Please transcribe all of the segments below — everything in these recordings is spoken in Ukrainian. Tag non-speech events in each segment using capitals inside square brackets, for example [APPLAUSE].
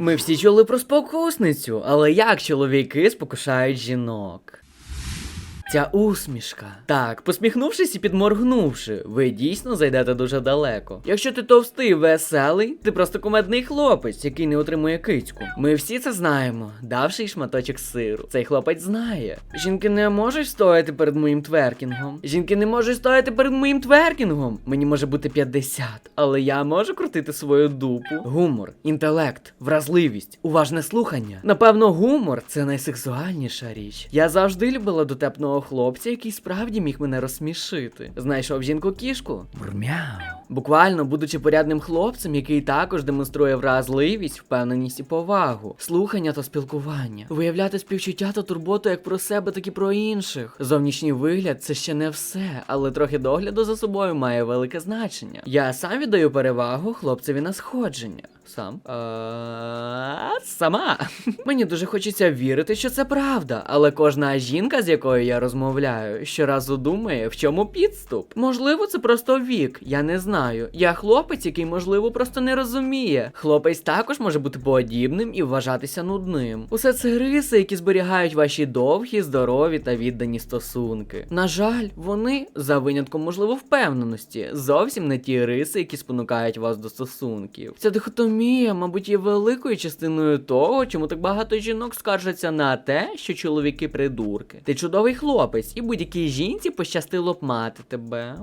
Ми всі чули про спокусницю, але як чоловіки спокушають жінок? Ця усмішка. Так, посміхнувшись і підморгнувши, ви дійсно зайдете дуже далеко. Якщо ти товстий веселий, ти просто кумедний хлопець, який не отримує кицьку. Ми всі це знаємо, давши й шматочок сиру. Цей хлопець знає. Жінки не можуть стояти перед моїм тверкінгом. Жінки не можуть стояти перед моїм тверкінгом. Мені може бути 50, але я можу крутити свою дупу. Гумор, інтелект, вразливість, уважне слухання. Напевно, гумор це найсексуальніша річ. Я завжди любила дотепного хлопця, який справді міг мене розсмішити. Знайшов жінку кішку. Бурмяу. Буквально, будучи порядним хлопцем, який також демонструє вразливість, впевненість і повагу, слухання та спілкування, виявляти співчуття та турботу як про себе, так і про інших. Зовнішній вигляд це ще не все, але трохи догляду за собою має велике значення. Я сам віддаю перевагу хлопцеві на сходження. Сам сама. Мені дуже хочеться вірити, що це правда, але кожна жінка, з якою я розмовляю, щоразу думає, в чому підступ. Можливо, це просто вік, я не знаю. Я хлопець, який, можливо, просто не розуміє. Хлопець також може бути подібним і вважатися нудним. Усе це риси, які зберігають ваші довгі, здорові та віддані стосунки. На жаль, вони, за винятком, можливо, впевненості, зовсім не ті риси, які спонукають вас до стосунків. Ця дихотомія, мабуть, є великою частиною того, чому так багато жінок скаржаться на те, що чоловіки придурки. Ти чудовий хлопець, і будь-якій жінці пощастило б мати тебе.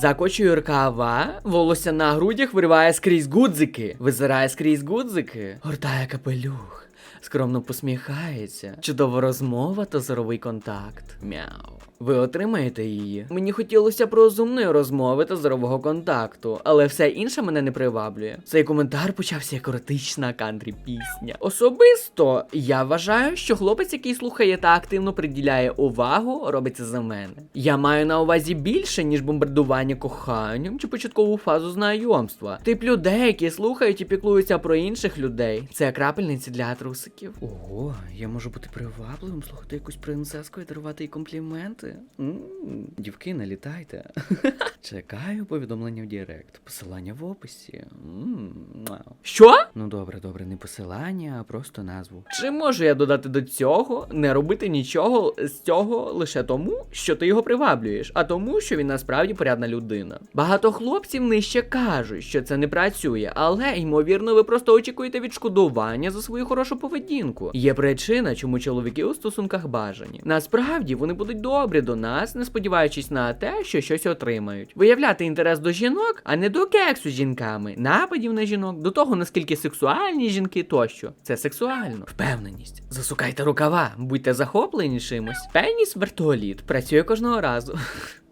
Закочує рукава, волосся на грудях вириває скрізь гудзики, визирає скрізь гудзики, гортає капелюх. Скромно посміхається. Чудова розмова та зоровий контакт. Мяу. Ви отримаєте її. Мені хотілося б розумної розмови та здорового контакту, але все інше мене не приваблює. Цей коментар почався як еротична кантрі пісня. Особисто я вважаю, що хлопець, який слухає та активно приділяє увагу, робить це за мене. Я маю на увазі більше, ніж бомбардування коханням чи початкову фазу знайомства. Тип людей, які слухають і піклуються про інших людей. Це крапельниці для трусиків. Ого, я можу бути привабливим, слухати якусь принцеску і дарувати їй компліменти. м Дівки, налітайте. [LAUGHS] Чекаю повідомлення в Директ. Посилання в описі. Що? Ну добре, добре, не посилання, а просто назву. Чи можу я додати до цього не робити нічого з цього лише тому, що ти його приваблюєш, а тому, що він насправді порядна людина. Багато хлопців нижче кажуть, що це не працює, але ймовірно, ви просто очікуєте відшкодування за свою хорошу поведінку. Є причина, чому чоловіки у стосунках бажані. Насправді вони будуть добрі до нас, не сподіваючись на те, що щось отримають. Виявляти інтерес до жінок, а не до кексу з жінками, нападів на жінок, до того наскільки сексуальні жінки тощо. Це сексуально. Впевненість. Засукайте рукава, будьте захоплені чимось. Пеніс вертоліт працює кожного разу. [LAUGHS]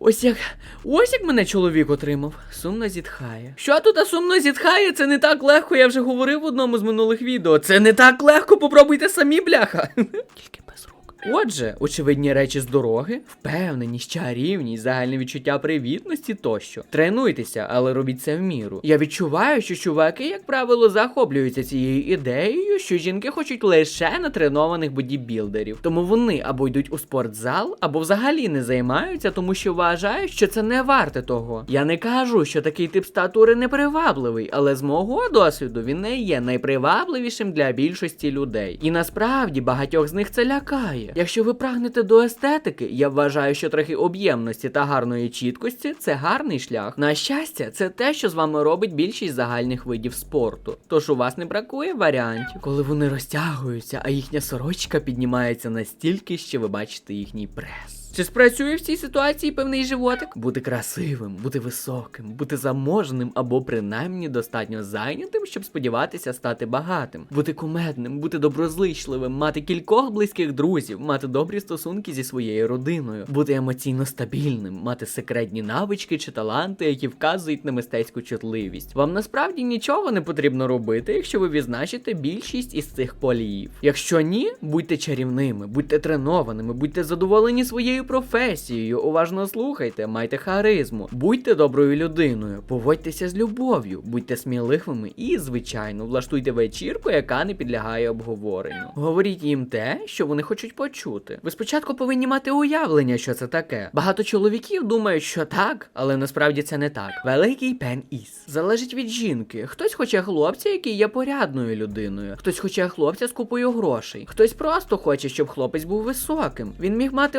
Ось як ось як мене чоловік отримав. Сумно зітхає. Що тут а сумно зітхає? Це не так легко, я вже говорив в одному з минулих відео. Це не так легко, попробуйте самі, бляха. [LAUGHS] Тільки без рук. Отже, очевидні речі з дороги, впевненість, чарівність, загальне відчуття привітності тощо. Тренуйтеся, але робіть це в міру. Я відчуваю, що чуваки, як правило, захоплюються цією ідеєю, що жінки хочуть лише натренованих бодібілдерів. Тому вони або йдуть у спортзал, або взагалі не займаються, тому що вважають, що це не варте того. Я не кажу, що такий тип статури непривабливий, але з мого досвіду він не є найпривабливішим для більшості людей. І насправді багатьох з них це лякає. Якщо ви прагнете до естетики, я вважаю, що трохи об'ємності та гарної чіткості це гарний шлях. На щастя, це те, що з вами робить більшість загальних видів спорту. Тож у вас не бракує варіантів, коли вони розтягуються, а їхня сорочка піднімається настільки, що ви бачите їхній прес. Чи спрацює в цій ситуації певний животик? Бути красивим, бути високим, бути заможним або принаймні достатньо зайнятим, щоб сподіватися стати багатим, бути кумедним, бути доброзичливим, мати кількох близьких друзів, мати добрі стосунки зі своєю родиною, бути емоційно стабільним, мати секретні навички чи таланти, які вказують на мистецьку чутливість. Вам насправді нічого не потрібно робити, якщо ви відзначите більшість із цих поліїв. Якщо ні, будьте чарівними, будьте тренованими, будьте задоволені своєю професією. Уважно слухайте, майте харизму, будьте доброю людиною, поводьтеся з любов'ю, будьте сміливими і, звичайно, влаштуйте вечірку, яка не підлягає обговоренню. Говоріть їм те, що вони хочуть почути. Ви спочатку повинні мати уявлення, що це таке. Багато чоловіків думають, що так, але насправді це не так. Великий пен іс. Залежить від жінки. Хтось хоче хлопця, який є порядною людиною. Хтось хоче хлопця з купою грошей. Хтось просто хоче, щоб хлопець був високим. Він міг мати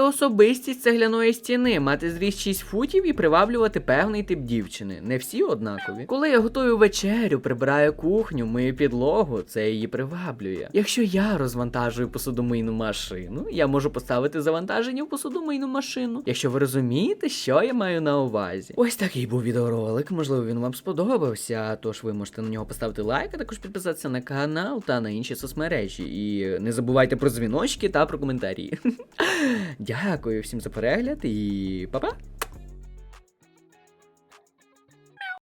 особистість цегляної стіни, мати зріст 6 футів і приваблювати певний тип дівчини. Не всі однакові. Коли я готую вечерю, прибираю кухню, мию підлогу, це її приваблює. Якщо я розвантажую посудомийну машину, я можу поставити завантаження в посудомийну машину. Якщо ви розумієте, що я маю на увазі. Ось такий був відеоролик. Можливо, він вам сподобався. Тож ви можете на нього поставити лайк, а також підписатися на канал та на інші соцмережі. І не забувайте про дзвіночки та про коментарі. [LAUGHS] Всім за перегляд і па-па!